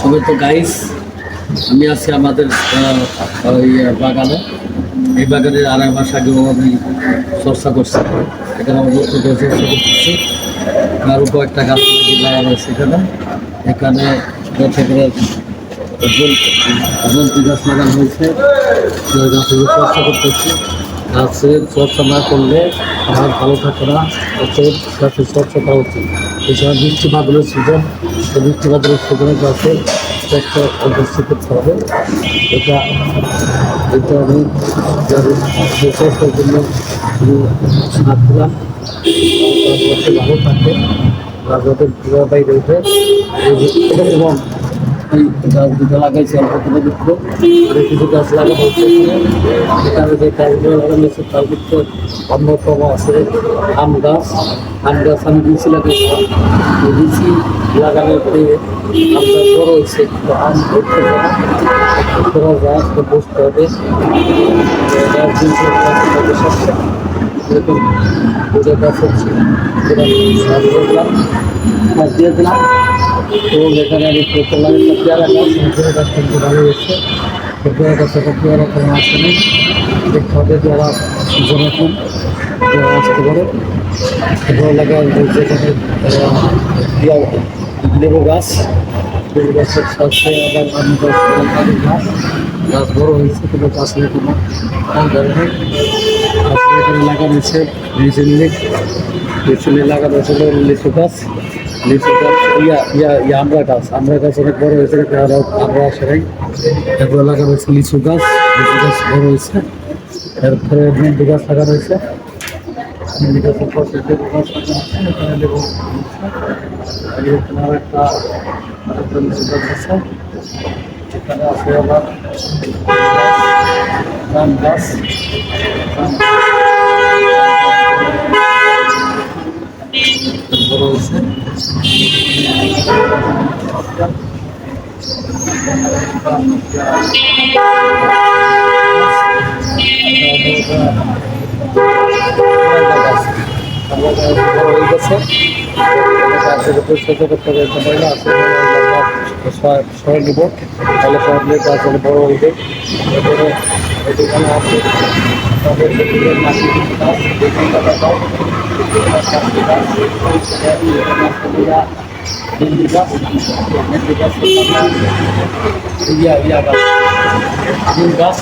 সবাই তো গাইস আমি আছি আমাদের আহ, বাগানে। এই বাগানে আড়াই মাস আগেও আমি চর্চা করছি। এখানে আমার নতুন করে চর্চা করতেছি। আরও কয়েকটা গাছ লাগানো আছে এখানে। জলপি গাছ লাগানো হয়েছে। চর্চা করতেছি। গাছের চর্চা না করলে গাছ ভালো থাকে না। গাছের গাছের চর্চা করা উচিত। এছাড়া বৃষ্টি বাদলের সিজন সেই বৃষ্টি বাদলের সিজনে গাছের চর্চা অবশ্যই করতে হবে। এটা এটা আমি চর্চার জন্য দিলাম। ভালো থাকে। এবং গাছ দুটো লাগাইছি অল্প করে কিছু গাছ লাগানো হচ্ছে এখানে যে অন্যতম আছে আম গাছ আম গাছ আমি বিচি লাগাইছিলাম বিচি লাগানোর পরে আম বড় হয়েছে আম ধরতে করা যায় তো হবে এরকম দুটো গাছ হচ্ছে সার দিয়ে দিলাম এবং এখানে আমি একটা পেয়ারা গাছ পেয়ারা গাছ ভালো হয়েছে তো পেয়ারা গাছ পেয়ারা কোনো আসেনি দেখতে হবে যারা জনগণ যারা আসতে পারে। ভালো লাগে যেখানে লেবু গাছ। লেবু গাছের সাথে আবার আম গাছ গাছ গাছ বড় হয়েছে, কিন্তু গাছের কোনো। ধরনের এখানে লাগানো হয়েছে রিসেন্টলি রিসেন্টলি লাগানো হয়েছে লিচু গাছ। লিচু গাছ, ইয়া ইয়া ইয়া আমরা গাছ। আমরা গাছ অনেক বড় হয়েছে আমরা নাই। তারপরে লাগানো হয়েছে লিচু গাছ লিচু গাছ বড় হয়েছে। এরপরে ভেন্ডি গাছ লাগানো হয়েছে ভেন্ডি গাছের লিচু গাছ এখানে আছে। আবার জাম গাছ জাম বড় হয়েছে সবাই নিব তাহলে সব নিয়ে বড় হইবে এরপরে গাছ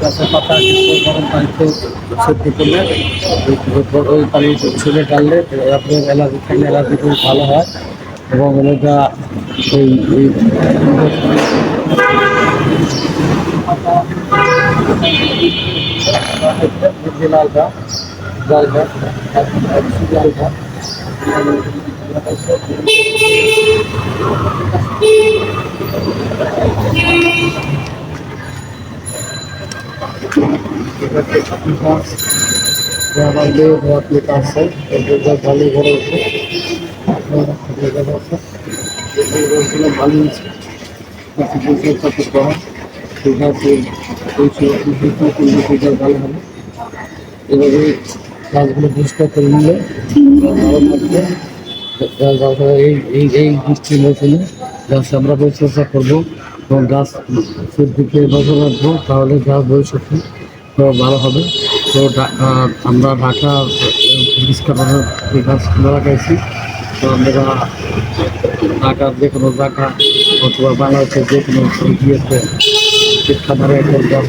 গাছের পাতা কিছু গরম পানিতে করলে ওই- পানি ছুলে ডাললে আপনার অ্যালার্জি থাকলে অ্যালার্জি খুব ভালো হয় এবং এটা এই এই লালটা লালটা লালটা আমার মেয়ে ভরাত লেখা আছে এগুলো ভালো বড় হচ্ছে লেখা আছে ভালো হবে গাছগুলো পরিষ্কার এই এই এই আমরা পরিচর্যা করব এবং গাছ দিকে নজর রাখব তাহলে গাছ ভবিষ্যতে ভালো হবে তো আমরা ঢাকা ডিসকাভারের গাছগুলো লাগাইছি তো আমরা ঢাকার যে কোনো জায়গা অথবা বাংলাদেশের যে কোনো ইয়েতে খাবারে এখন গাছ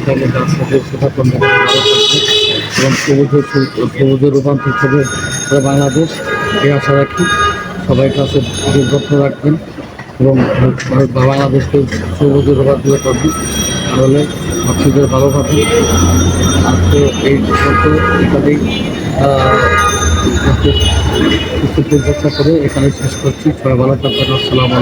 সেটা এবং সবুজে সবুজে রূপান্তরিত হবে বাংলাদেশ এই আশা রাখি সবাই কাছে যত্ন রাখবেন এবং বাংলাদেশকে সবুজে রূপান্তরিত করবেন। তাহলে আপনাদের ভালো থাকবে আজকে এই এখানেই করে এখানে শেষ করছি। সবাই ভালো থাকবেন। আসসালামু